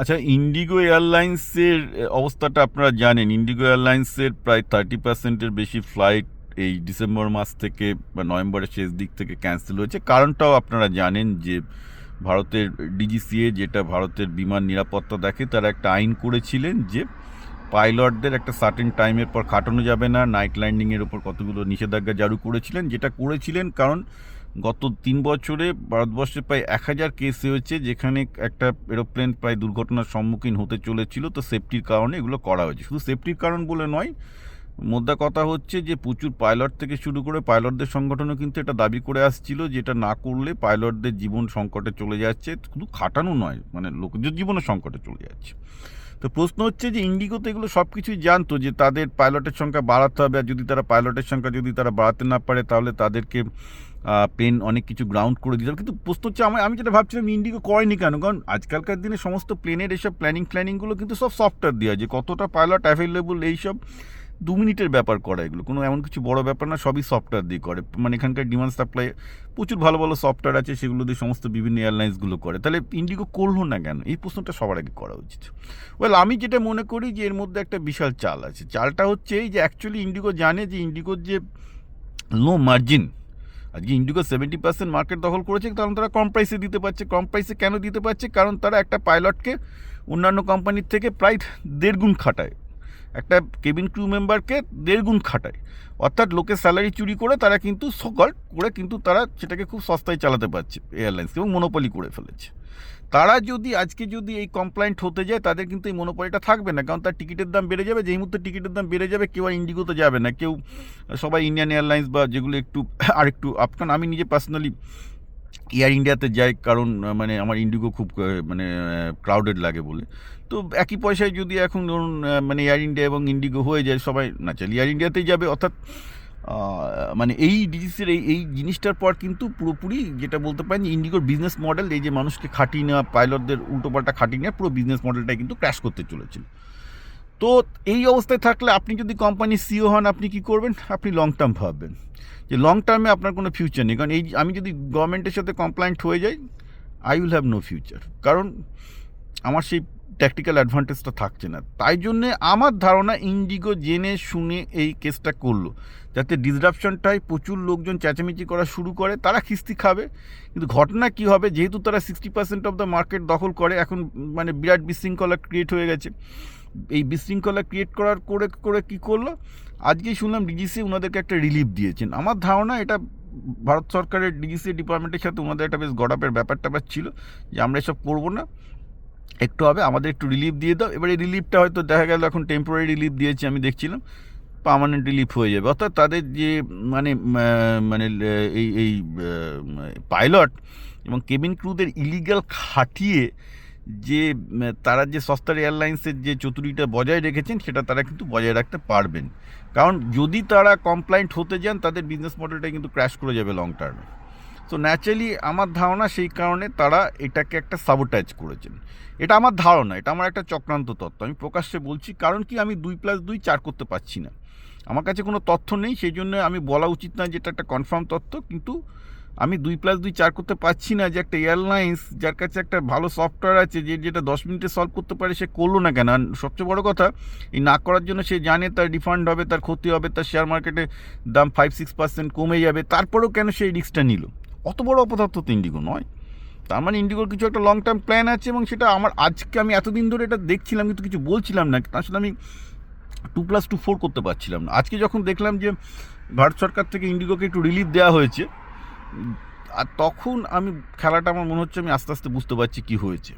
আচ্ছা ইন্ডিগো এয়ারলাইন্সের অবস্থাটা আপনারা জানেন। ইন্ডিগো এয়ারলাইন্সের প্রায় থার্টি পার্সেন্টের বেশি ফ্লাইট এই ডিসেম্বর মাস থেকে বা নভেম্বরের শেষ দিক থেকে ক্যান্সেল হয়েছে। কারণটাও আপনারা জানেন যে ভারতের ডিজিসিএ যেটা ভারতের বিমান নিরাপত্তা দেখে, তারা একটা আইন করেছিলেন যে পাইলটদের একটা সার্টেন টাইমের পর খাটানো যাবে না। নাইট ল্যান্ডিংয়ের ওপর কতগুলো নিষেধাজ্ঞা জারি করেছিলেন, যেটা করেছিলেন কারণ গত তিন বছরে ভারতবর্ষে প্রায় এক হাজার কেস হয়েছে, যেখানে একটা এরোপ্লেন প্রায় দুর্ঘটনার সম্মুখীন হতে চলেছিল, তো সেফটির কারণে এগুলো করা হয়েছে। শুধু সেফটির কারণ বলে নয়, মোদ্দা কথা হচ্ছে যে প্রচুর পাইলট থেকে শুরু করে পাইলটদের সংগঠনও কিন্তু এটা দাবি করে আসছিল যেটা না করলে পাইলটদের জীবন সংকটে চলে যাচ্ছে। শুধু খাটানো নয় মানে লোকদের জীবনের সংকটে চলে যাচ্ছে। তো প্রশ্ন হচ্ছে যে ইন্ডিগো তো এগুলো সব কিছুই জানতো যে তাদের পাইলটের সংখ্যা বাড়াতে হবে আর যদি তারা পাইলটের সংখ্যা যদি তারা বাড়াতে না পারে তাহলে তাদেরকে পেন অনেক কিছু গ্রাউন্ড করে দিতে হবে। কিন্তু প্রশ্ন হচ্ছে আমি আমি যেটা ভাবছিলাম ইন্ডিগো করেনি কেন? কারণ আজকালকার দিনে সমস্ত প্লেনের এসব প্ল্যানিং ফ্ল্যানিংগুলো কিন্তু সব সফটওয়্যার দেওয়া যে কতটা পাইলট অ্যাভেলেবল এইসব দু মিনিটের ব্যাপার করা এগুলো। কোনো এমন কিছু বড় ব্যাপার না, সবই সফটওয়্যার দিয়ে করে। মানে এখানকার ডিমান্ড সাপ্লাই প্রচুর ভালো ভালো সফটওয়্যার আছে, সেগুলো দিয়ে সমস্ত বিভিন্ন এয়ারলাইন্সগুলো করে। তাহলে ইন্ডিগো করল না কেন? এই প্রশ্নটা সবার আগে করা উচিত। ওয়েল আমি যেটা মনে করি যে, এর মধ্যে একটা বিশাল চাল আছে। চালটা হচ্ছে এই যে অ্যাকচুয়ালি ইন্ডিগো জানে যে ইন্ডিগোর যে লো মার্জিন আজকে ইন্ডিগো সেভেন্টি পার্সেন্ট মার্কেট দখল করেছে, কারণ তারা কম প্রাইসে দিতে পারছে। কম প্রাইসে কেন দিতে পারছে? কারণ তারা একটা পাইলটকে অন্যান্য কোম্পানির থেকে প্রায় দেড় গুণ খাটায়। একটা কেবিন ক্রু মেম্বারকে দেড় গুণ খাটায়। অর্থাৎ লোকের স্যালারি চুরি করে তারা কিন্তু সকল করে কিন্তু তারা সেটাকে খুব সস্তায় চালাতে পারছে এয়ারলাইন্স এবং মনোপলি করে ফেলেছে। তারা যদি, আজকে যদি এই কমপ্লায়েন্ট হতে যায়, তাদের কিন্তু এই মনোপলিটা থাকবে না। কারণ তার টিকিটের দাম বেড়ে যাবে, যেই মুহূর্তে টিকিটের দাম বেড়ে যাবে, কেউ আর ইন্ডিগোতে যাবে না। কেউ সবাই ইন্ডিয়ান এয়ারলাইন্স বা যেগুলো একটু আর একটু আপনার আমি নিজে পার্সোনালি এয়ার ইন্ডিয়াতে যাই, কারণ মানে আমার ইন্ডিগো খুব মানে ক্রাউডেড লাগে বলে। তো একই পয়সায় যদি এখন ধরুন মানে এয়ার ইন্ডিয়া এবং ইন্ডিগো হয়ে যায়, সবাই না চাইলে এয়ার ইন্ডিয়াতেই যাবে, অর্থাৎ মানে এই ডিজিসের এই এই জিনিসটার পর কিন্তু পুরোপুরি যেটা বলতে পারেন যে ইন্ডিগোর বিজনেস মডেল এই যে মানুষকে খাটিয়ে নেওয়া পাইলটদের উল্টোপাল্টা খাটিয়ে নেওয়া, পুরো বিজনেস মডেলটাই কিন্তু ক্র্যাশ করতে চলেছিল। তো এই অবস্থায় থাকলে আপনি যদি কোম্পানির সিও হন, আপনি কি করবেন? আপনি লং টার্ম ভাববেন যে লং টার্মে আপনার কোনো ফিউচার নেই। কারণ এই আমি যদি গভর্নমেন্টের সাথে কমপ্লায়েন্ট হয়ে যাই I will have no future কারণ আমার সেই ট্যাকটিক্যাল অ্যাডভান্টেজটা থাকছে না। তাই জন্যে আমার ধারণা ইন্ডিগো জেনে শুনে এই কেসটা করল। যাতে ডিসরাপশনটায় প্রচুর লোকজন চেঁচামেচি করা শুরু করে, তারা খিস্তি খাবে। কিন্তু ঘটনা কি হবে? যেহেতু তারা sixty percent of the market দখল করে, এখন মানে বিরাট বিশৃঙ্খলা ক্রিয়েট হয়ে গেছে। এই বিশৃঙ্খলা ক্রিয়েট করার করে করে কি করল? আজকেই শুনলাম ডিজিসি ওনাদেরকে একটা রিলিফ দিয়েছেন। আমার ধারণা এটা ভারত সরকারের ডিজিসি ডিপার্টমেন্টের সাথে ওনাদের একটা বেশ গডাপের ব্যাপার ট্যাপার ছিল যে আমরা এসব করব না। একটু হবে, আমাদের একটু রিলিফ দিয়ে দাও। এবার এই রিলিফটা হয়তো দেখা গেল এখন টেম্পোরারি রিলিফ দিয়েছে, আমি দেখছিলাম। পার্মানেন্ট রিলিফ হয়ে যাবে। অর্থাৎ তাদের যে মানে মানে এই এই পাইলট এবং কেবিন ক্রুদের ইলিগাল খাটিয়ে যে তারা যে সস্তার এয়ারলাইন্সের যে চতুরিটা বজায় রেখেছেন, সেটা তারা কিন্তু বজায় রাখতে পারবেন। কারণ যদি তারা কমপ্লায়েন্ট হতে যান, তাদের বিজনেস মডেলটা কিন্তু ক্র্যাশ করে যাবে লং টার্মে তো ন্যাচারালি আমার ধারণা সেই কারণে তারা এটাকে একটা সাবোটাইজ করেছেন। এটা আমার ধারণা, এটা আমার একটা চক্রান্ত তত্ত্ব। আমি প্রকাশ্যে বলছি, কারণ কি আমি দুই প্লাস দুই চার করতে পারছি না। আমার কাছে কোনো তথ্য নেই, সেই জন্য আমি বলা উচিত না যে এটা একটা কনফার্ম তথ্য কিন্তু আমি দুই প্লাস দুই চার করতে পারছি না যে একটা এয়ারলাইন্স যার কাছে একটা ভালো সফটওয়্যার আছে যে, যেটা দশ মিনিটে সলভ করতে পারে, সে করল না কেন? সবচেয়ে বড় কথা, এই না করার জন্য সে জানে তার রিফান্ড হবে, তার ক্ষতি হবে, তার শেয়ার মার্কেটে দাম ফাইভ সিক্স পার্সেন্ট কমে যাবে, তারপরেও কেন সেই রিস্কটা নিল? অত বড় অপদার্থ তো ইন্ডিগো নয়। তার মানে ইন্ডিগোর কিছু একটা লং টার্ম প্ল্যান আছে এবং সেটা আমার আজকে আমি এতদিন ধরে এটা দেখছিলাম কিন্তু কিছু বলছিলাম না আসলে আমি টু প্লাস টু ফোর করতে পারছিলাম না। আজকে যখন দেখলাম যে ভারত সরকার থেকে ইন্ডিগোকে একটু রিলিফ দেওয়া হয়েছে আর তখন আমি খেলাটা আমার মনে হচ্ছে আমি আস্তে আস্তে বুঝতে পারছি কি হয়েছে।